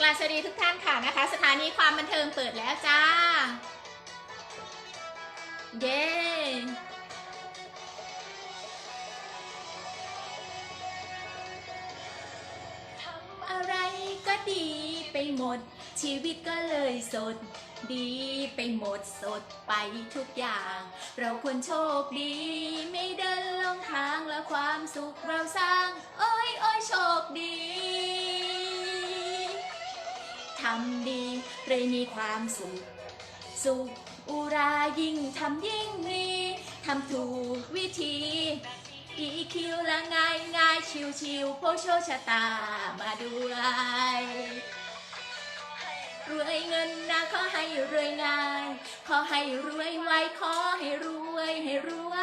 กราบสวัสดีทุกท่านค่ะนะคะ สถานีความบันเทิงเปิดแล้วจ้า เย้ทำอะไรก็ดีไปหมด ชีวิตก็เลยสด ดีไปหมดสดไปทุกอย่าง เราควรโชคดี ไม่เดินลงทางและความสุขเราสร้าง โอ้ยโอ้ยโชคดี ทำดี เลยมีความสุข สุขอุรายิ่งทำยิ่งมีทำถูกวิธีอีคิวละง่ายง่ายชิวชิวโพโชชะตามาด้วยรวยเงินนะขอให้รวยง่ายขอให้รวยไวขอให้รวยให้รว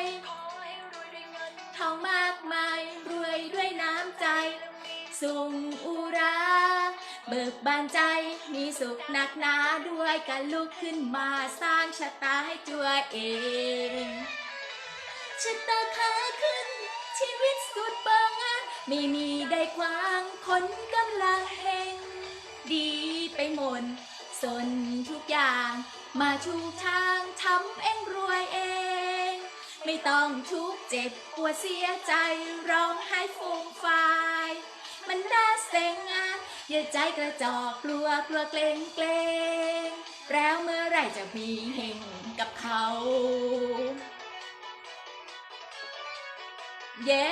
ยทองมากมายรวยด้วยน้ำใจสุงอุรา เบิกบานใจ มีสุขหนักหนาด้วยกันลุกขึ้นมาสร้างชะตาให้ตัวเองชะตาขาขึ้น ชีวิตสุดบังไม่มีได้ควางคนกำลังเฮงดีไปหมดสนทุกอย่างมาถูทางทำเองรวยเอง ไม่ต้องทุกเจ็บปวดเสียใจร้องไห้ฟูมฟาย มันน่าเซ็ง อย่าใจกระจอกกลัวกลัวเกรงเกรงแล้วเมื่อไรจะมีเฮงกับเขา เย้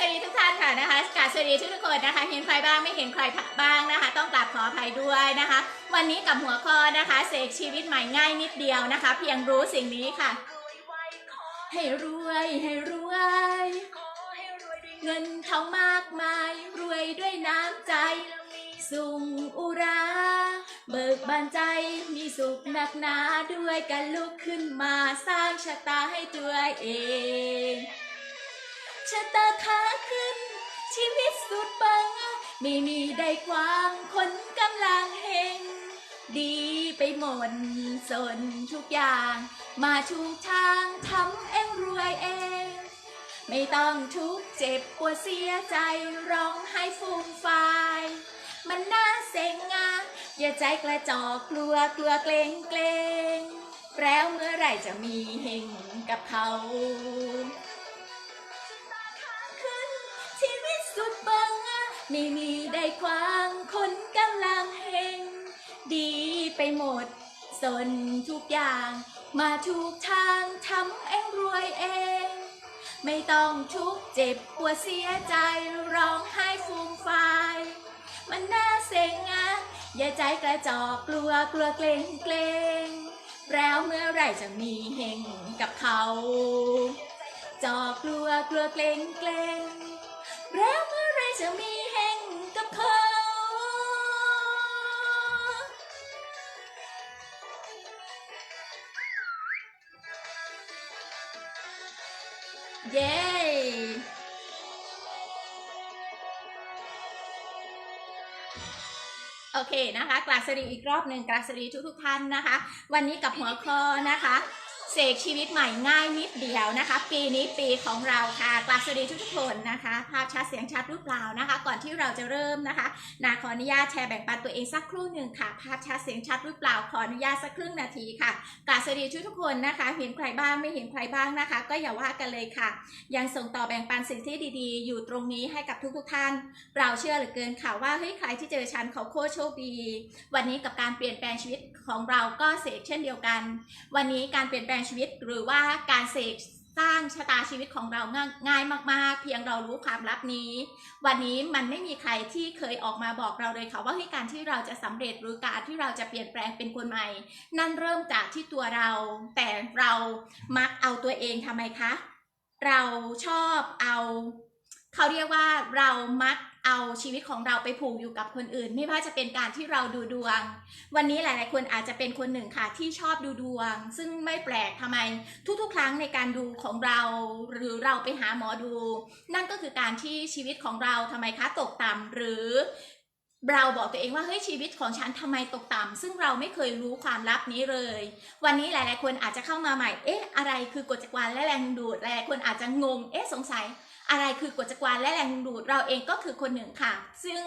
สวัสดีทุกท่านค่ะนะคะกาสวัสดีทุกๆคนนะคะเห็นใครบ้างไม่เห็นใครบ้างนะคะ ต้องกราบขออภัยด้วยนะคะ วันนี้กับหัวข้อนะคะเสกชีวิตใหม่ง่ายนิดเดียวนะคะ เพียงรู้สิ่งนี้ค่ะ ให้รวยให้รวย เงินทองมากมาย รวยด้วยน้ำใจ สุงอุรา เบิกบานใจมีสุขหนักหนาด้วยกันลุกขึ้นมาสร้างชะตาให้ตัวเอง ชะตาขาขึ้น ชีวิตสุดบัง ไม่มีได้ความคนกำลังเฮงดีไปหมดสนทุกอย่าง มาถูกทางทำเองรวยเอง ไม่ต้องทุกเจ็บปวดเสียใจร้องไห้ฟูมฟายมันน่าเซ็งอะอย่าใจกระจอกกลัวกลัวเกรงเกรงแล้วเมื่อไหร่จะมีเฮงกับเขา ไม่มีได้ควางคนกำลังเฮงดีไปหมด สนทุกอย่าง มาถูกทางทำเองรวยเอง ไม่ต้องทุกข์เจ็บปวดเสียใจร้องไห้ฟูมฟาย มันน่าเซ็งอะอย่าใจกระจอกกลัวกลัวเกรงเกรงแล้วเมื่อไรจะมีเฮงกับเขา จอกลัวกลัวเกรงเกรงแล้วเมื่อไรจะมี เย้โอเคนะคะกราบสวัสดีอีกรอบหนึ่งกราบสวัสดีทุกทุกๆท่านนะคะ วันนี้กับหัวข้อนะคะ เสกชีวิตใหม่ง่ายนิดเดียวนะคะ ปีนี้ปีของเราค่ะกราบสวัสดีทุกคนนะคะ ภาพชัดเสียงชัดหรือเปล่านะคะ ก่อนที่เราจะเริ่มนะคะนาขออนุญาตแชร์แบ่งปันตัวเองสักครู่หนึ่งค่ะ ภาพชัดเสียงชัดหรือเปล่าขออนุญาตสักครึ่งนาทีค่ะกราบสวัสดีทุกคนนะคะ เห็นใครบ้างไม่เห็นใครบ้างนะคะ ก็อย่าว่ากันเลยค่ะ ยังส่งต่อแบ่งปันสิ่งที่ดีๆ อยู่ตรงนี้ให้กับทุกๆท่าน เราเชื่อเหลือเกินค่ะว่าเฮ้ยใครที่เจอฉันเขาโคตรโชคดี วันนี้กับการเปลี่ยนแปลงชีวิตของเราก็เสกเช่นเดียวกัน วันนี้การเปลี่ยนแปลงชีวิต หรือว่าการเสกสร้างชะตาชีวิตของเราง่ายมาก ๆ เพียงเรารู้ความลับนี้ วันนี้มันไม่มีใครที่เคยออกมาบอกเราเลยค่ะว่าเฮ้การที่เราจะสำเร็จหรือการที่เราจะเปลี่ยนแปลงเป็นคนใหม่ นั่นเริ่มจากที่ตัวเรา แต่เรามักเอาตัวเองทำไมคะ เราชอบเอา เขาเรียกว่าเรามัก เอาชีวิตของเราไปผูกอยู่กับคนอื่น ไม่ว่าจะเป็นการที่เราดูดวง วันนี้หลาย ๆ คนอาจจะเป็นคนหนึ่งค่ะที่ชอบดูดวง ซึ่งไม่แปลกทำไมทุก ๆ ครั้งในการดูของเราหรือเราไปหาหมอดู นั่นก็คือการที่ชีวิตของเราทำไมคะตกต่ำหรือเราบอกตัวเองว่าเฮ้ยชีวิตของฉันทำไมตกต่ำซึ่งเราไม่เคยรู้ความลับนี้เลย วันนี้หลาย ๆ คนอาจจะเข้ามาใหม่ เอ๊ะ อะไรคือกฎจักรวาลและแรงดึงดูดหลายๆคนอาจจะงง เอ๊ะสงสัย อะไรคือกฎจักรวาลและแรงดึงดูดเราเองก็คือคนหนึ่งค่ะ ซึ่ง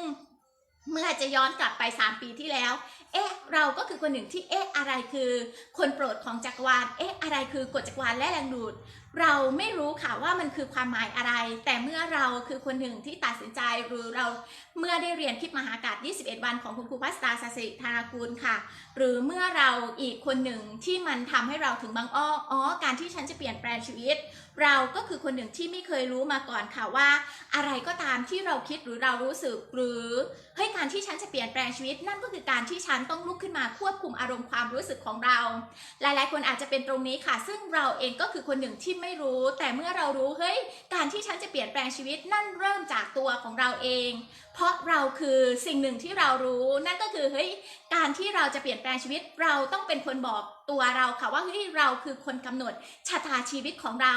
เมื่อจะย้อนกลับไป 3 ปีที่แล้ว เอ๊ะ เราก็คือคนหนึ่งที่ เอ๊ะ อะไรคือ คนโปรดของจักรวาล เอ๊ะ อะไรคือกฎจักรวาลและแรงดูด เราไม่รู้ค่ะว่ามันคือความหมายอะไร แต่เมื่อเราคือคนหนึ่งที่ตัดสินใจหรือเราเมื่อได้เรียนคลิปมหากาศ 21 วันของคุณครูพัสตาสสิธารากุลค่ะ หรือเมื่อเราอีกคนหนึ่งที่มันทำให้เราถึงบางอ้ออ๋อการที่ฉันจะเปลี่ยนแปลงชีวิต เราก็คือคนหนึ่งที่ไม่เคยรู้มาก่อนค่ะว่า อะไรก็ตามที่เราคิดหรือเรารู้สึกหรือเฮ้ยการที่ฉันจะเปลี่ยนแปลงชีวิต นั่นก็คือการที่ฉันต้องลุกขึ้นมาควบคุมอารมณ์ความรู้สึกของเรา หลาย ๆ คนอาจจะเป็นตรงนี้ค่ะ ซึ่งเราเองก็คือคนหนึ่งที่ไม่รู้ แต่เมื่อเรารู้เฮ้ยการที่ฉันจะเปลี่ยนแปลงชีวิตนั่นเริ่มจากตัวของเราเอง เพราะเราคือสิ่งหนึ่งที่เรารู้นั่นก็คือเฮ้ยการที่เราจะเปลี่ยนแปลงชีวิตเราต้องเป็นคนบอกตัวเราค่ะว่าเฮ้ยเราคือคนกำหนดชะตาชีวิตของเรา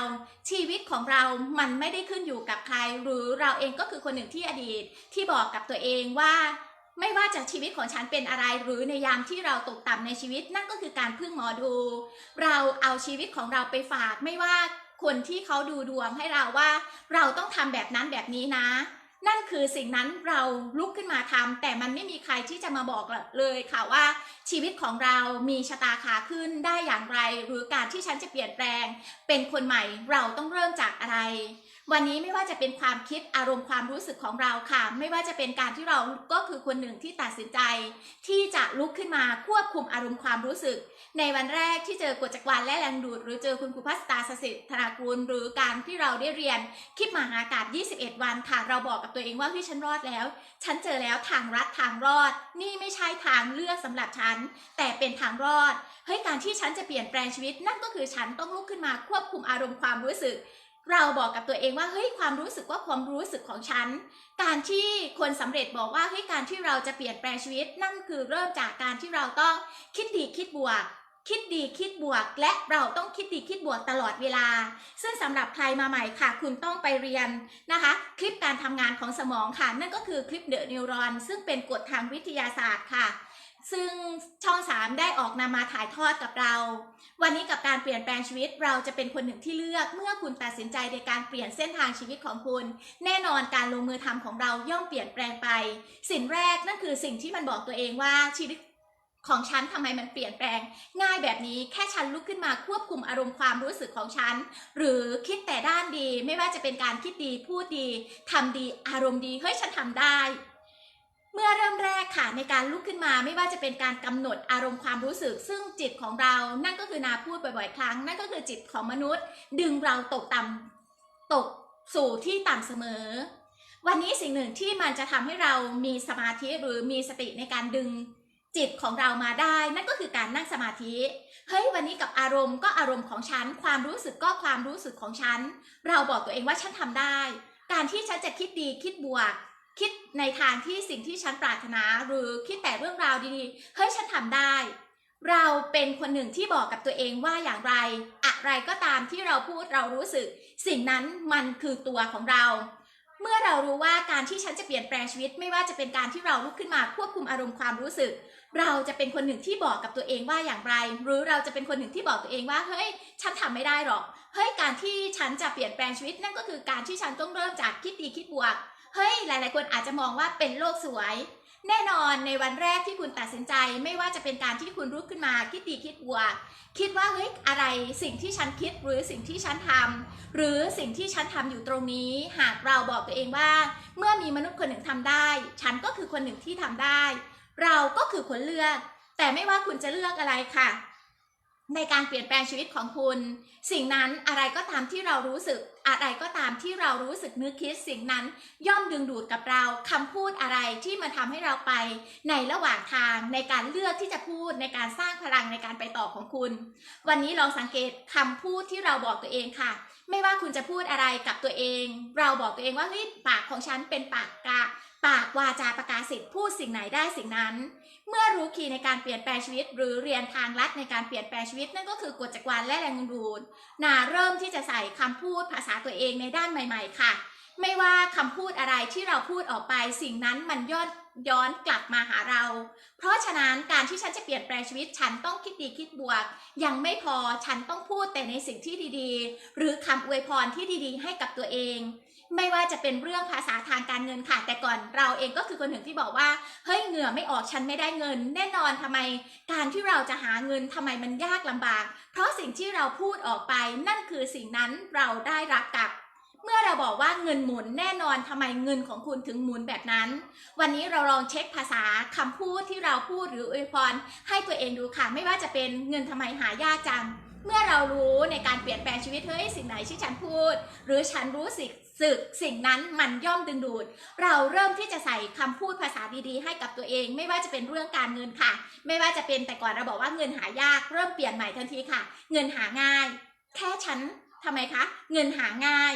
ชีวิตของเรามันไม่ได้ขึ้นอยู่กับใคร หรือเราเองก็คือคนหนึ่งที่อดีตที่บอกกับตัวเองว่า ไม่ว่าจะชีวิตของฉันเป็นอะไรหรือในยามที่เราตกต่ำในชีวิต นั่นก็คือการพึ่งหมอดู เราเอาชีวิตของเราไปฝาก ไม่ว่าคนที่เขาดูดวงให้เราว่า เราต้องทำแบบนั้นแบบนี้นะ นั่นคือสิ่งนั้นเราลุกขึ้นมาทำแต่มันไม่มีใครที่จะมาบอกเลยค่ะว่า ชีวิตของเรามีชะตาขาขึ้นได้อย่างไร หรือการที่ฉันจะเปลี่ยนแปลง เป็นคนใหม่เราต้องเริ่มจากอะไร วันนี้ไม่ว่าจะเป็นความคิดอารมณ์ความรู้สึกของเราค่ะ ไม่ว่าจะเป็นการที่เราก็คือคนหนึ่งที่ตัดสินใจ ที่จะลุกขึ้นมาควบคุมอารมณ์ความรู้สึก ในวันแรกที่เจอกฎจักรวาลและแรงดูด หรือเจอคุณครูพัสตาสสิทธนากุลหรือการที่เราได้เรียนคลิปมหากาศ 21 วันค่ะ เราบอกกับตัวเองว่าที่ฉันรอดแล้ว ฉันเจอแล้วทางรัดทางรอด นี่ไม่ใช่ทางเลือกสำหรับฉัน แต่เป็นทางรอดเฮ้ยการที่ฉันจะเปลี่ยนแปลงชีวิต นั่นก็คือฉันต้องลุกขึ้นมาควบคุมอารมณ์ความรู้สึก เราบอกกับตัวเองว่าเฮ้ยความรู้สึกว่าความรู้สึกของฉัน การที่คนสำเร็จบอกว่าเฮ้ยการที่เราจะเปลี่ยนแปลงชีวิต นั่นคือเริ่มจากการที่เราต้องคิดดีคิดบวก คิดดีคิดบวก และเราต้องคิดดีคิดบวกตลอดเวลา ซึ่งสำหรับใครมาใหม่ค่ะ คุณต้องไปเรียนนะคะ คลิปการทำงานของสมองค่ะ นั่นก็คือคลิปเดอะนิวรอนซึ่งเป็นกฎทางวิทยาศาสตร์ค่ะ ซึ่งช่อง 3 ได้ออกนำมาถ่ายทอดกับเรา วันนี้กับการเปลี่ยนแปลงชีวิตเราจะเป็นคนหนึ่งที่เลือก เมื่อคุณตัดสินใจในการเปลี่ยนเส้นทางชีวิตของคุณ แน่นอนการลงมือทำของเราย่อมเปลี่ยนแปลงไป สิ่งแรกนั่นคือสิ่งที่มันบอกตัวเองว่าชีวิตของฉันทำไมมันเปลี่ยนแปลง ง่ายแบบนี้แค่ฉันลุกขึ้นมาควบคุมอารมณ์ความรู้สึกของฉัน หรือคิดแต่ด้านดี ไม่ว่าจะเป็นการคิดดีพูดดีทำดีอารมณ์ดีเฮ้ยฉันทำได้ เมื่อเริ่มแรกค่ะในการลุกขึ้นมาไม่ว่าจะเป็นการกำหนดอารมณ์ความรู้สึก ซึ่งจิตของเรา นั่นก็คือนาพูดบ่อยๆ ครั้ง นั่นก็คือจิตของมนุษย์ ดึงเราตกต่ำตกสู่ที่ต่ำเสมอ วันนี้สิ่งหนึ่งที่มันจะทำให้เรามีสมาธิหรือมีสติในการดึงจิตของเรามาได้ นั่นก็คือการนั่งสมาธิ เฮ้ยวันนี้กับอารมณ์ก็อารมณ์ของฉัน ความรู้สึกก็ความรู้สึกของฉัน เราบอกตัวเองว่าฉันทำได้ การที่ฉันจะคิดดีคิดบวก คิดในทางที่สิ่งที่ฉันปรารถนาหรือคิดแต่เรื่องราวดีๆ เฮ้ยฉันทำได้ เราเป็นคนหนึ่งที่บอกกับตัวเองว่าอย่างไร อะไรก็ตามที่เราพูดเรารู้สึก สิ่งนั้นมันคือตัวของเรา เมื่อเรารู้ว่าการที่ฉันจะเปลี่ยนแปลงชีวิต ไม่ว่าจะเป็นการที่เราลุกขึ้นมาควบคุมอารมณ์ความรู้สึก เราจะเป็นคนหนึ่งที่บอกกับตัวเองว่าอย่างไร หรือเราจะเป็นคนหนึ่งที่บอกตัวเองว่าเฮ้ยฉันทำไม่ได้หรอกเฮ้ยการที่ฉันจะเปลี่ยนแปลงชีวิตนั่นก็คือการที่ฉันต้องเริ่มจากคิดดีคิดบวก เฮ้ย หลาย ๆ คนอาจจะมองว่าเป็นโลกสวย แน่นอนในวันแรกที่คุณตัดสินใจ ไม่ว่าจะเป็นการที่คุณลุกขึ้นมาคิดดีคิดบวก คิดว่าเฮ้ยอะไรสิ่งที่ฉันคิดหรือสิ่งที่ฉันทำหรือสิ่งที่ฉันทำอยู่ตรงนี้ หากเราบอกตัวเองว่า เมื่อมีมนุษย์คนหนึ่งทำได้ ฉันก็คือคนหนึ่งที่ทำได้ เราก็คือคนเลือก แต่ไม่ว่าคุณจะเลือกอะไรค่ะ ในการเปลี่ยนแปลงชีวิตของคุณ สิ่งนั้นอะไรก็ตามที่เรารู้สึก อะไรก็ตามที่เรารู้สึกนึกคิดสิ่งนั้นย่อมดึงดูดกับเราคำพูดอะไรที่มันทำให้เราไป ในระหว่างทางในการเลือกที่จะพูดในการสร้างพลังในการไปต่อของคุณ วันนี้ลองสังเกตคำพูดที่เราบอกตัวเองค่ะ ไม่ว่าคุณจะพูดอะไรกับตัวเอง เราบอกตัวเองว่าเฮ้ยปากของฉันเป็นปากกะปากวาจาประกาศสิทธิ์พูดสิ่งไหนได้สิ่งนั้น เมื่อรู้คีย์ในการเปลี่ยนแปลงชีวิต หรือเรียนทางลัดในการเปลี่ยนแปลงชีวิตนั่นก็คือกฎจักรวาลและแรงดึงดูดนาเริ่มที่จะใส่คำพูดภาษาตัวเองในด้านใหม่ ๆ ค่ะ ไม่ว่าคำพูดอะไรที่เราพูดออกไปสิ่งนั้นมันย้อนย้อนกลับมาหาเรา เพราะฉะนั้นการที่ฉันจะเปลี่ยนแปลงชีวิต ฉันต้องคิดดีคิดบวก ยังไม่พอฉันต้องพูดแต่ในสิ่งที่ดีๆ หรือคำอวยพรที่ดีๆ ให้กับตัวเอง ไม่ว่าจะเป็นเรื่องภาษาทางการเงินค่ะ แต่ก่อนเราเองก็คือคนหนึ่งที่บอกว่า เฮ้ยเหงื่อไม่ออกฉันไม่ได้เงิน แน่นอนทำไม การที่เราจะหาเงินทำไมมันยากลำบาก เพราะสิ่งที่เราพูดออกไปนั่นคือสิ่งนั้นเราได้รับกลับ เมื่อเราบอกว่าเงินหมุนแน่นอนทำไมเงินของคุณถึงหมุนแบบนั้น วันนี้เราลองเช็คภาษาคำพูดที่เราพูดหรืออวยพรให้ตัวเองดูค่ะ ไม่ว่าจะเป็นเงินทำไมหายากจัง เมื่อเรารู้ในการเปลี่ยนแปลงชีวิตเฮ้ยสิ่งไหนที่ฉันพูด หรือฉันรู้สึกสึกสิ่งนั้นมันย่อมดึงดูด เราเริ่มที่จะใส่คำพูดภาษาดีๆ ให้กับตัวเอง ไม่ว่าจะเป็นเรื่องการเงินค่ะ ไม่ว่าจะเป็นแต่ก่อนเราบอกว่าเงินหายาก เริ่มเปลี่ยนใหม่ทันทีค่ะ เงินหาง่าย แค่ฉันทำไมคะ เงินหาง่าย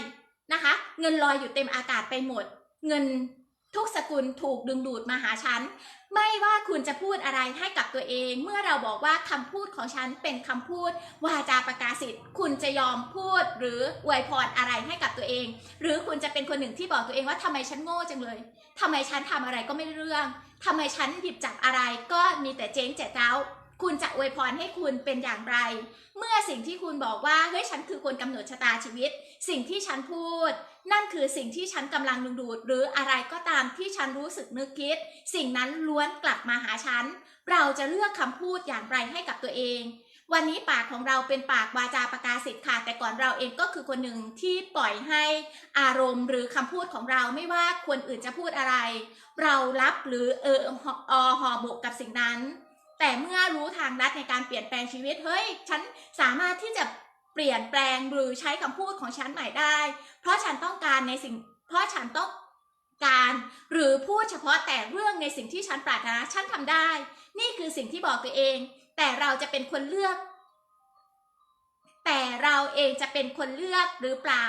นะคะ เงินลอยอยู่เต็มอากาศไปหมด เงินทุกสกุลถูกดึงดูดมาหาฉัน ไม่ว่าคุณจะพูดอะไรให้กับตัวเอง เมื่อเราบอกว่าคำพูดของฉันเป็นคำพูดวาจาประกาศสิทธิ์ คุณจะยอมพูดหรืออวยพรอะไรให้กับตัวเอง หรือคุณจะเป็นคนหนึ่งที่บอกตัวเองว่าทำไมฉันโง่จังเลยทำไมฉันทำอะไรก็ไม่เรื่องทำไมฉันหยิบจับอะไรก็มีแต่เจ๊งเจ๊เจ้า คุณจะอวยพรให้คุณเป็นอย่างไร เมื่อสิ่งที่คุณบอกว่าเฮ้ยฉันคือคนกำหนดชะตาชีวิต สิ่งที่ฉันพูด นั่นคือสิ่งที่ฉันกำลังดึงดูด หรืออะไรก็ตามที่ฉันรู้สึกนึกคิด สิ่งนั้นล้วนกลับมาหาฉัน เราจะเลือกคำพูดอย่างไรให้กับตัวเองวันนี้ปากของเราเป็นปากวาจาประกาศสิทธิ์ค่ะ แต่ก่อนเราเองก็คือคนหนึ่งที่ปล่อยให้อารมณ์หรือคำพูดของเราไม่ว่าคนอื่นจะพูดอะไร เรารับหรือเออออห่อบกกับสิ่งนั้น แต่เมื่อรู้ทางลัดในการเปลี่ยนแปลงชีวิต เฮ้ย ฉันสามารถที่จะเปลี่ยนแปลงหรือใช้คำพูดของฉันใหม่ได้ เพราะฉันต้องการในสิ่ง เพราะฉันต้องการหรือพูดเฉพาะแต่เรื่องในสิ่งที่ฉันปรารถนาฉันทำได้ นี่คือสิ่งที่บอกตัวเอง แต่เราจะเป็นคนเลือก แต่เราเองจะเป็นคนเลือกหรือเปล่า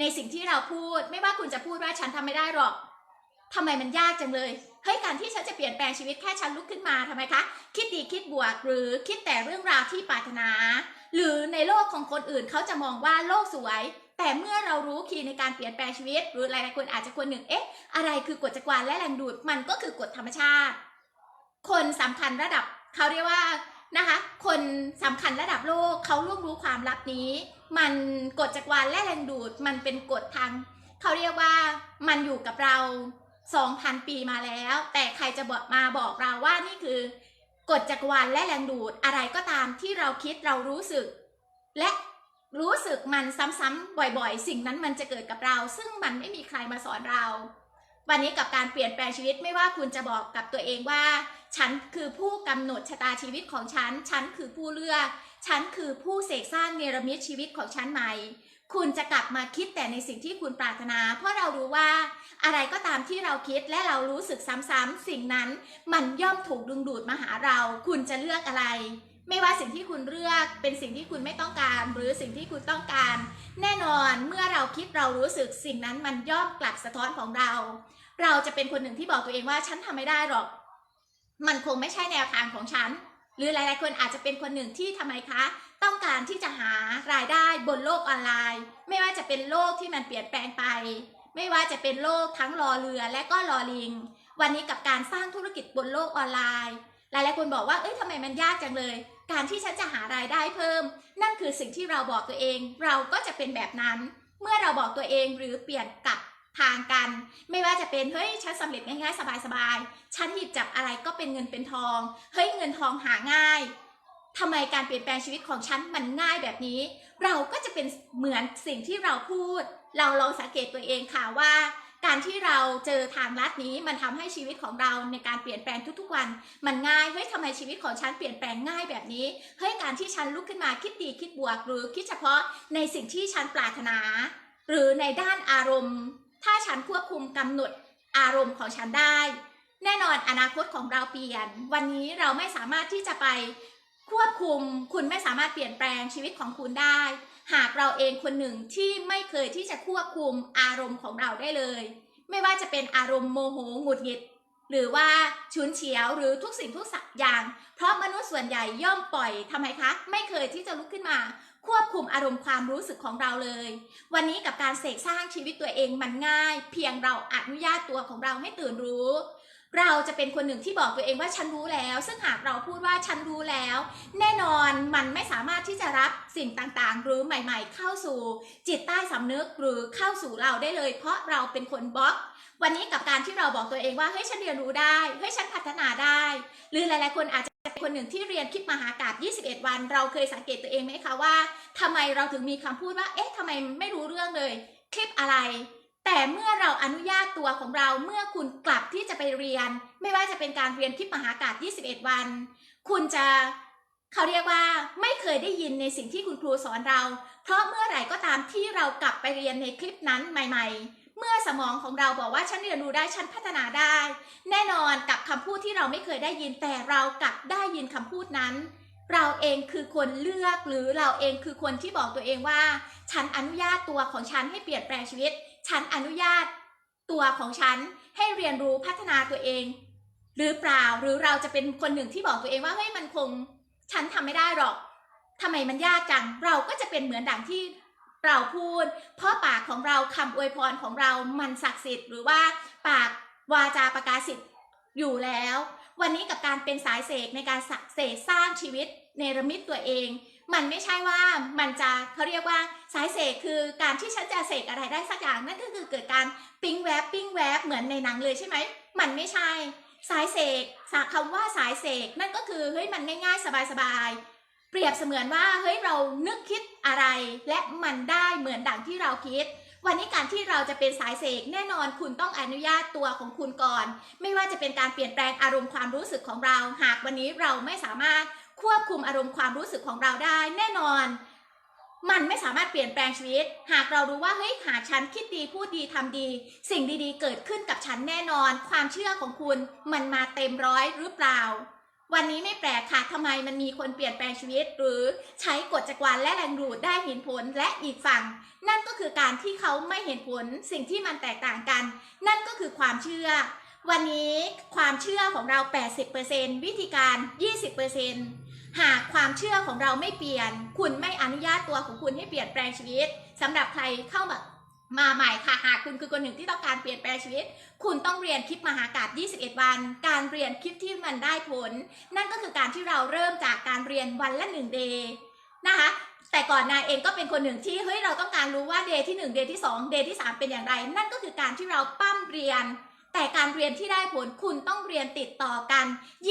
ในสิ่งที่เราพูด ไม่ว่าคุณจะพูดว่าฉันทำไม่ได้หรอกทำไมมันยากจังเลย เฮ้ยการที่ฉันจะเปลี่ยนแปลงชีวิตแค่ฉันลุกขึ้นมาทำไมคะ คิดดีคิดบวกหรือคิดแต่เรื่องราวที่ปรารถนา หรือในโลกของคนอื่นเขาจะมองว่าโลกสวย แต่เมื่อเรารู้คีย์ในการเปลี่ยนแปลงชีวิต หรือหลายๆคนอาจจะคนหนึ่งเอ๊ะ อะไรคือกฎจักรวาลและแรงดูดมันก็คือกฎธรรมชาติ คนสำคัญระดับเขาเรียกว่านะคะคนสำคัญระดับโลกเขาร่วมรู้ความลับนี้ มันกฎจักรวาลและแรงดูดมันเป็นกฎทางเขาเรียกว่ามันอยู่กับเรา 2,000 ปีมาแล้ว แต่ใครจะบอกมาบอกเราว่านี่คือกฎจักรวาลและแรงดูดอะไรก็ตามที่เราคิดเรารู้สึก และรู้สึกมันซ้ำๆบ่อยๆ สิ่งนั้นมันจะเกิดกับเรา ซึ่งมันไม่มีใครมาสอนเรา วันนี้กับการเปลี่ยนแปลงชีวิตไม่ว่าคุณจะบอกกับตัวเองว่า ฉันคือผู้กำหนดชะตาชีวิตของฉัน ฉันคือผู้เลือก ฉันคือผู้เสกสร้างเนรมิตชีวิตของฉันใหม่ คุณจะกลับมาคิดแต่ในสิ่งที่คุณปรารถนา เพราะเรารู้ว่าอะไรก็ตามที่เราคิดและเรารู้สึกซ้ำๆสิ่งนั้น มันย่อมถูกดึงดูดมาหาเรา คุณจะเลือกอะไร ไม่ว่าสิ่งที่คุณเลือกเป็นสิ่งที่คุณไม่ต้องการ หรือสิ่งที่คุณต้องการ แน่นอนเมื่อเราคิดเรารู้สึกสิ่งนั้นมันย่อมกลับสะท้อนของเรา เราจะเป็นคนหนึ่งที่บอกตัวเองว่าฉันทำไม่ได้หรอก มันคงไม่ใช่แนวทางของฉัน หรือหลายๆคนอาจจะเป็นคนหนึ่งที่ทำไมคะ ต้องการที่จะหารายได้บนโลกออนไลน์ ไม่ว่าจะเป็นโลกที่มันเปลี่ยนแปลงไป ไม่ว่าจะเป็นโลกทั้งรอเรือและก็รอลิง วันนี้กับการสร้างธุรกิจบนโลกออนไลน์ หลายๆคนบอกว่าเอ้ยทำไมมันยากจังเลย การที่ฉันจะหารายได้เพิ่ม นั่นคือสิ่งที่เราบอกตัวเอง เราก็จะเป็นแบบนั้น เมื่อเราบอกตัวเองหรือเปลี่ยนกลับทางกัน ไม่ว่าจะเป็นเฮ้ยฉันสำเร็จง่ายๆสบายๆฉันหยิบจับอะไรก็เป็นเงินเป็นทองเฮ้ยเงินทองหาง่าย ทำไมการเปลี่ยนแปลงชีวิตของฉันมันง่ายแบบนี้ เราก็จะเป็นเหมือนสิ่งที่เราพูด เราลองสังเกตตัวเองค่ะว่า การที่เราเจอทางลัดนี้มันทำให้ชีวิตของเราในการเปลี่ยนแปลงทุกๆวัน มันง่ายเฮ้ยทำไมชีวิตของฉันเปลี่ยนแปลงง่ายแบบนี้เฮ้ยการที่ฉันลุกขึ้นมาคิดดีคิดบวกหรือคิดเฉพาะในสิ่งที่ฉันปรารถนา หรือในด้านอารมณ์ ถ้าฉันควบคุมกำหนดอารมณ์ของฉันได้ แน่นอนอนาคตของเราเปลี่ยน วันนี้เราไม่สามารถที่จะไป ควบคุมคุณไม่สามารถเปลี่ยนแปลงชีวิตของคุณได้ หากเราเองคนหนึ่งที่ไม่เคยที่จะควบคุมอารมณ์ของเราได้เลย ไม่ว่าจะเป็นอารมณ์โมโหหงุดหงิด หรือว่าฉุนเฉียวหรือทุกสิ่งทุกอย่าง เพราะมนุษย์ส่วนใหญ่ย่อมปล่อยทำไมคะ ไม่เคยที่จะลุกขึ้นมา ควบคุมอารมณ์ความรู้สึกของเราเลย วันนี้กับการเสกสร้างชีวิตตัวเองมันง่าย เพียงเราอนุญาตตัวของเราให้ตื่นรู้ เราจะเป็นคนหนึ่งที่บอกตัวเองว่าฉันรู้แล้ว ซึ่งหากเราพูดว่าฉันรู้แล้ว แน่นอนมันไม่สามารถที่จะรับสิ่งต่างๆ หรือใหม่ ๆ เข้าสู่จิตใต้สำนึกหรือเข้าสู่เราได้เลย เพราะเราเป็นคนบล็อก วันนี้กับการที่เราบอกตัวเองว่าเฮ้ยฉันเรียนรู้ได้เฮ้ยฉันพัฒนาได้ หรือหลายๆคนอาจจะเป็นคนหนึ่งที่เรียนคลิปมหากาบ21 วัน เราเคยสังเกตตัวเองไหมคะว่าทำไมเราถึงมีคำพูดว่า เอ๊ะทำไมไม่รู้เรื่องเลย คลิปอะไร แต่เมื่อเราอนุญาตตัวของเราเมื่อคุณกลับที่จะไปเรียน ไม่ว่าจะเป็นการเรียนคลิปมหากาบ21 วัน คุณจะเขาเรียกว่าไม่เคยได้ยินในสิ่งที่คุณครูสอนเรา เพราะเมื่อไหร่ก็ตามที่เรากลับไปเรียนในคลิปนั้นใหม่ ๆ เมื่อสมองของเราบอกว่าฉันเรียนรู้ได้ฉันพัฒนาได้ แน่นอนกับคำพูดที่เราไม่เคยได้ยินแต่เรากลับได้ยินคำพูดนั้นเราเองคือคนเลือกหรือเราเองคือคนที่บอกตัวเองว่า ฉันอนุญาตตัวของฉันให้เปลี่ยนแปลงชีวิต ฉันอนุญาตตัวของฉันให้เรียนรู้พัฒนาตัวเอง หรือเปล่าหรือเราจะเป็นคนหนึ่งที่บอกตัวเองว่าเฮ้ยมันคง ฉันทำไม่ได้หรอกทำไมมันยากจัง เราก็จะเป็นเหมือนดังที่เราพูด เพราะปากของเราคำอวยพรของเรามันศักดิ์สิทธิ์หรือว่าปากวาจาประกาศสิทธิ์อยู่แล้ว วันนี้กับการเป็นสายเสกในการเสกสร้างชีวิตเนรมิตตัวเอง มันไม่ใช่ว่ามันจะเขาเรียกว่าสายเสกคือการที่ฉันจะเสกอะไรได้สักอย่างนั่นก็คือเกิดการปิ้งแวบปิ้งแวบเหมือนในหนังเลยใช่ไหมมันไม่ใช่ สายเสกคำว่าสายเสกนั่นก็คือเฮ้ยมันง่ายๆสบายๆเปรียบเสมือนว่าเฮ้ยเรานึกคิดอะไร และมันได้เหมือนดังที่เราคิดวันนี้การที่เราจะเป็นสายเสกแน่นอนคุณต้องอนุญาตตัวของคุณก่อน ไม่ว่าจะเป็นการเปลี่ยนแปลงอารมณ์ความรู้สึกของเรา หากวันนี้เราไม่สามารถ ควบคุมอารมณ์ความรู้สึกของเราได้ แน่นอน มันไม่สามารถเปลี่ยนแปลงชีวิต หากเรารู้ว่าเฮ้ยหากฉันคิดดีพูดดีทำดี สิ่งดีๆ เกิดขึ้นกับฉันแน่นอน ความเชื่อของคุณมันมาเต็มร้อยหรือเปล่า วันนี้ไม่แปลกค่ะทำไมมันมีคนเปลี่ยนแปลงชีวิต หรือใช้กฎจักรวาลและแรงดูดได้เห็นผลและอีกฝั่ง นั่นก็คือการที่เขาไม่เห็นผลสิ่งที่มันแตกต่างกัน นั่นก็คือความเชื่อวันนี้ความเชื่อของเรา 80%วิธีการ 20% หากความเชื่อของเราไม่เปลี่ยน คุณไม่อนุญาตตัวของคุณให้เปลี่ยนแปลงชีวิตสำหรับใครเข้ามามาใหม่ค่ะ หากคุณคือคนหนึ่งที่ต้องการเปลี่ยนแปลงชีวิต คุณต้องเรียนคลิปมหากาศ21 วัน การเรียนคลิปที่มันได้ผล นั่นก็คือการที่เราเริ่มจากการเรียนวันละ1เดย์นะคะแต่ก่อนนายเองก็เป็นคนหนึ่งที่เฮ้ยเราต้องการรู้ว่าเดย์ที่1เดย์ที่2เดย์ที่ 3 เป็นอย่างไร นั่นก็คือการที่เราปั้มเรียน แต่การเรียนที่ได้ผลคุณต้องเรียนติดต่อกัน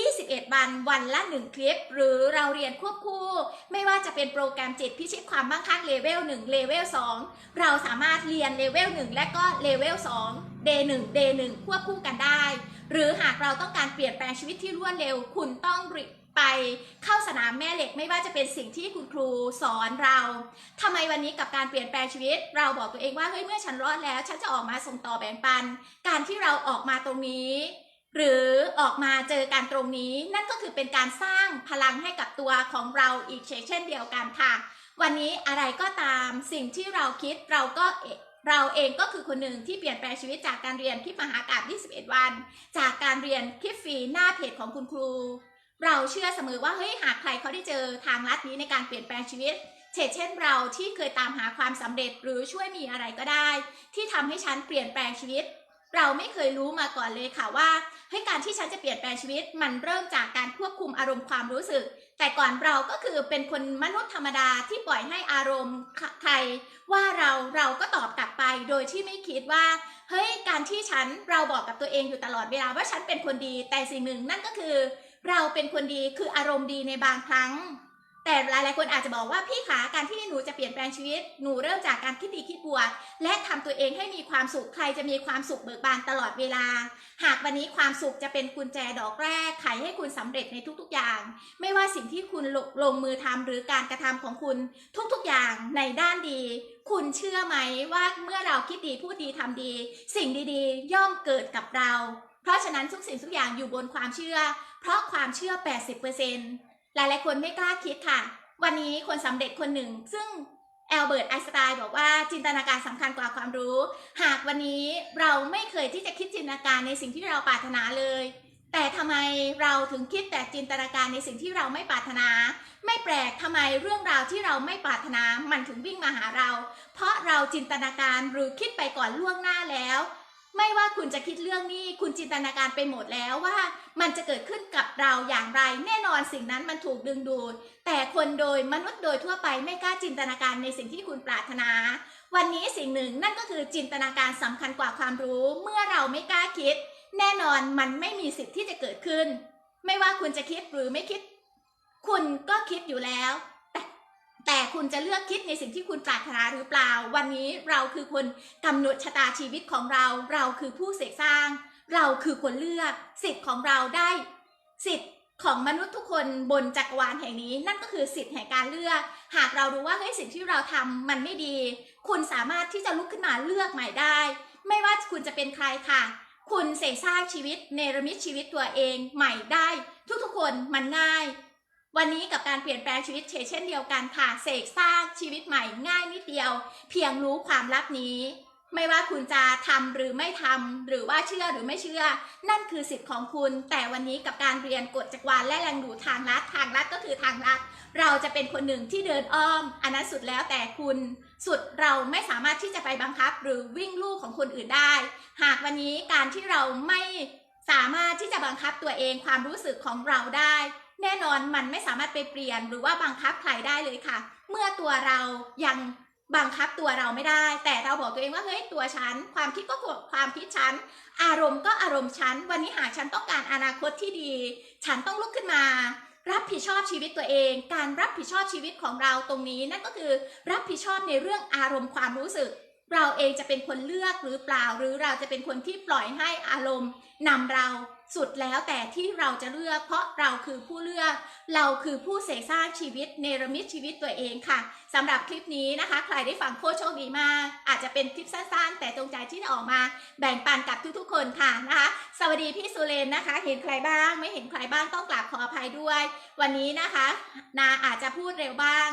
21 วัน วันละ 1 คลิป หรือเราเรียนควบคู่ ไม่ว่าจะเป็นโปรแกรมจิตพิชิตความมั่งคั่งเลเวล1เลเวล2เราสามารถเรียนเลเวล1และก็เลเวล2 day 1 day 1ควบคู่กันได้ หรือหากเราต้องการเปลี่ยนแปลงชีวิตที่รวดเร็ว คุณต้อง ไปเข้าสนามแม่เหล็กไม่ว่าจะเป็นสิ่งที่คุณครูสอนเราทำไมวันนี้กับการเปลี่ยนแปลงชีวิต เราบอกตัวเองว่าเฮ้ยเมื่อฉันรอดแล้ว ฉันจะออกมาส่งต่อแบ่งปัน การที่เราออกมาตรงนี้ หรือออกมาเจอกันตรงนี้ นั่นก็คือเป็นการสร้างพลังให้กับตัวของเราอีกเช่นเดียวกันค่ะ วันนี้อะไรก็ตามสิ่งที่เราคิดเราก็เราเองก็คือคนหนึ่งที่เปลี่ยนแปลงชีวิตจากการเรียนคลิปมหากาบ21 วัน จากการเรียนคลิปฟรีหน้าเพจของคุณครู เราเชื่อเสมอว่าเฮ้ยหากใครเขาได้เจอทางลัดนี้ในการเปลี่ยนแปลงชีวิตเช่นเช่นเราที่เคยตามหาความสำเร็จหรือช่วยมีอะไรก็ได้ ที่ทำให้ฉันเปลี่ยนแปลงชีวิต เราไม่เคยรู้มาก่อนเลยค่ะว่าเฮ้ยการที่ฉันจะเปลี่ยนแปลงชีวิต มันเริ่มจากการควบคุมอารมณ์ความรู้สึก แต่ก่อนเราก็คือเป็นคนมนุษย์ธรรมดาที่ปล่อยให้อารมณ์ใครว่าเราเราก็ตอบกลับไปโดยที่ไม่คิดว่าเฮ้ยการที่ฉันเราบอกกับตัวเองอยู่ตลอดเวลาว่าฉันเป็นคนดี แต่สิ่งหนึ่งนั่นก็คือ เราเป็นคนดีคืออารมณ์ดีในบางครั้ง แต่หลายๆคนอาจจะบอกว่าพี่ขาการที่หนูจะเปลี่ยนแปลงชีวิต หนูเริ่มจากการคิดดีคิดบวก และทำตัวเองให้มีความสุขใครจะมีความสุขเบิกบานตลอดเวลา หากวันนี้ความสุขจะเป็นกุญแจดอกแรกไขให้คุณสำเร็จในทุกๆอย่าง ไม่ว่าสิ่งที่คุณลลงมือทำหรือการกระทำของคุณทุกๆอย่างในด้านดี คุณเชื่อไหมว่าเมื่อเราคิดดีพูดดีทำดี สิ่งดีๆ ย่อมเกิดกับเรา เพราะฉะนั้นทุกสิ่งทุกอย่างอยู่บนความเชื่อ เพราะความเชื่อ 80%หลายๆคนไม่กล้าคิดค่ะ วันนี้คนสำเร็จคนหนึ่ง ซึ่งแอลเบิร์ตไอน์สไตน์บอกว่าจินตนาการสำคัญกว่าความรู้ หากวันนี้เราไม่เคยที่จะคิดจินตนาการในสิ่งที่เราปรารถนาเลย แต่ทำไมเราถึงคิดแต่จินตนาการในสิ่งที่เราไม่ปรารถนา ไม่แปลกทำไมเรื่องราวที่เราไม่ปรารถนามันถึงวิ่งมาหาเรา เพราะเราจินตนาการหรือคิดไปก่อนล่วงหน้าแล้ว ไม่ว่าคุณจะคิดเรื่องนี้ คุณจินตนาการไปหมดแล้วว่ามันจะเกิดขึ้นกับเราอย่างไร แน่นอนสิ่งนั้นมันถูกดึงดูด แต่คนโดยมนุษย์โดยทั่วไปไม่กล้าจินตนาการในสิ่งที่คุณปรารถนา วันนี้สิ่งหนึ่งนั่นก็คือจินตนาการสำคัญกว่าความรู้ เมื่อเราไม่กล้าคิด แน่นอนมันไม่มีสิทธิ์ที่จะเกิดขึ้น ไม่ว่าคุณจะคิดหรือไม่คิด คุณก็คิดอยู่แล้ว แต่คุณจะเลือกคิดในสิ่งที่คุณปรารถนาหรือเปล่า วันนี้เราคือคนกำหนดชะตาชีวิตของเรา เราคือผู้เสกสร้าง เราคือคนเลือก สิทธิ์ของเราได้ สิทธิ์ของมนุษย์ทุกคนบนจักรวาลแห่งนี้ นั่นก็คือสิทธิ์แห่งการเลือก หากเรารู้ว่าเฮ้ยสิ่งที่เราทำมันไม่ดี คุณสามารถที่จะลุกขึ้นมาเลือกใหม่ได้ ไม่ว่าคุณจะเป็นใครค่ะ คุณเสกสร้างชีวิตเนรมิตชีวิตตัวเองใหม่ได้ ทุกๆคนมันง่าย วันนี้กับการเปลี่ยนแปลงชีวิตเชเช่นเดียวกันค่ะ เสกสร้างชีวิตใหม่ง่ายนิดเดียว เพียงรู้ความลับนี้ ไม่ว่าคุณจะทำหรือไม่ทำหรือว่าเชื่อหรือไม่เชื่อ นั่นคือสิทธิ์ของคุณ แต่วันนี้กับการเรียนกฎจักรวาลและแรงดูดทางลัดทางลัดก็คือทางลัด เราจะเป็นคนหนึ่งที่เดินอ้อม อันนั้นสุดแล้วแต่คุณ สุดเราไม่สามารถที่จะไปบังคับ หรือวิ่งลู่ของคนอื่นได้ หากวันนี้การที่เราไม่สามารถที่จะบังคับตัวเองความรู้สึกของเราได้ แน่นอนมันไม่สามารถไปเปลี่ยนหรือว่าบังคับใครได้เลยค่ะ เมื่อตัวเรายังบังคับตัวเราไม่ได้ แต่เราบอกตัวเองว่าเฮ้ยตัวฉัน ความคิดก็ความคิดฉัน อารมณ์ก็อารมณ์ฉัน วันนี้หากฉันต้องการอนาคตที่ดี ฉันต้องลุกขึ้นมา รับผิดชอบชีวิตตัวเอง การรับผิดชอบชีวิตของเราตรงนี้ นั่นก็คือรับผิดชอบในเรื่องอารมณ์ความรู้สึก เราเองจะเป็นคนเลือกหรือเปล่า หรือเราจะเป็นคนที่ปล่อยให้อารมณ์นำเรา สุดแล้วแต่ที่เราจะเลือกเพราะเราคือผู้เลือก เราคือผู้เสสร้างชีวิตเนรมิตชีวิตตัวเองค่ะสำหรับคลิปนี้นะคะ ใครได้ฟังโคตรโชคดีมากอาจจะเป็นคลิปสั้นๆ แต่จงใจที่จะออกมาแบ่งปันกับทุกๆ คนค่ะนะคะ สวัสดีพี่สุเรนนะคะ เห็นใครบ้างไม่เห็นใครบ้างต้องกราบขออภัยด้วย วันนี้นะคะ นาอาจจะพูดเร็วบ้าง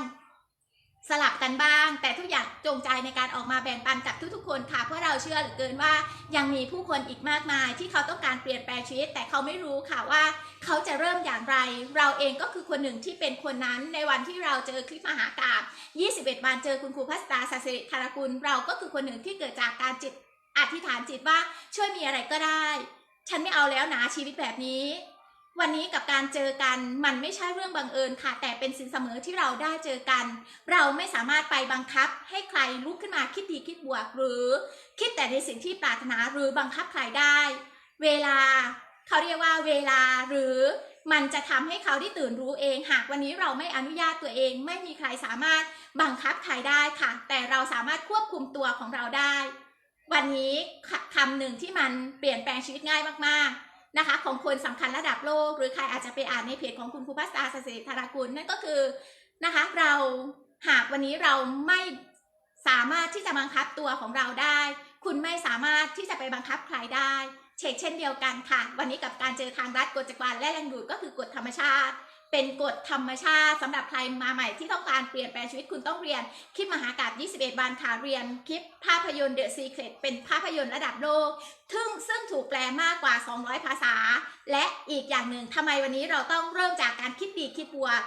สลับกันบ้าง แต่ทุกอย่างจงใจในการออกมาแบ่งปันกับทุกๆ คนค่ะ เพราะเราเชื่อเหลือเกินว่ายังมีผู้คนอีกมากมาย ที่เขาต้องการเปลี่ยนแปลงชีวิต แต่เขาไม่รู้ค่ะว่า เขาจะเริ่มอย่างไร เราเองก็คือคนหนึ่งที่เป็นคนนั้นในวันที่เราเจอคลิปมหากาบ21 วันเจอคุณครูพัสตาสัสริธารกุล เราก็คือคนหนึ่งที่เกิดจากการจิตอธิษฐานจิตว่าช่วยมีอะไรก็ได้ ฉันไม่เอาแล้วนะชีวิตแบบนี้ วันนี้กับการเจอกันมันไม่ใช่เรื่องบังเอิญค่ะ แต่เป็นสิ่งเสมอที่เราได้เจอกัน เราไม่สามารถไปบังคับให้ใครลุกขึ้นมาคิดดีคิดบวก หรือคิดแต่ในสิ่งที่ปรารถนาหรือบังคับใครได้ เวลาเขาเรียกว่าเวลาหรือมันจะทำให้เขาได้ตื่นรู้เอง หากวันนี้เราไม่อนุญาตตัวเอง ไม่มีใครสามารถบังคับใครได้ค่ะ แต่เราสามารถควบคุมตัวของเราได้ วันนี้คำหนึ่งที่มันเปลี่ยนแปลงชีวิตง่ายมากๆ นะคะของคนสำคัญระดับโลก หรือใครอาจจะไปอ่านในเพจของคุณครูพัสตาสเสธารากุลนั่นก็คือนะคะเราหากวันนี้เราไม่สามารถที่จะบังคับตัวของเราได้ คุณไม่สามารถที่จะไปบังคับใครได้เชกเช่นเดียวกันค่ะ วันนี้กับการเจอทางรัฐกฎจักรวาลและแรงดูดก็คือกฎธรรมชาติ เป็นกฎธรรมชาติสำหรับใครมาใหม่ที่ต้องการเปลี่ยนแปลงชีวิตคุณต้องเรียน คลิปมหากาบ21 วันค่ะเรียน คลิปภาพยนตร์ The Secret เป็นภาพยนตร์ระดับโลกทึ่งซึ่งถูกแปลมากกว่า 200 ภาษา และอีกอย่างหนึ่งทำไมวันนี้เราต้องเริ่มจากการคิดดีคิดบวก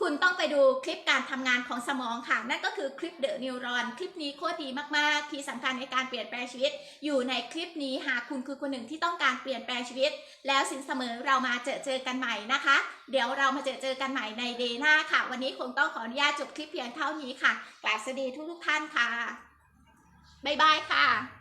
คุณต้องไปดูคลิปการทำงานของสมองค่ะ นั่นก็คือคลิปเดอะนิวรอน คลิปนี้โคตรดีมาก ๆ ที่สำคัญในการเปลี่ยนแปลงชีวิต อยู่ในคลิปนี้หากคุณคือคนหนึ่งที่ต้องการเปลี่ยนแปลงชีวิต แล้วสินเสมอเรามาเจอเจอกันใหม่นะคะ เดี๋ยวเรามาเจอเจอกันใหม่ในเดย์หน้าค่ะ วันนี้คงต้องขออนุญาตจบคลิปเพียงเท่านี้ค่ะกราบสวัสดีทุกทุกๆท่านค่ะบ๊ายบายค่ะ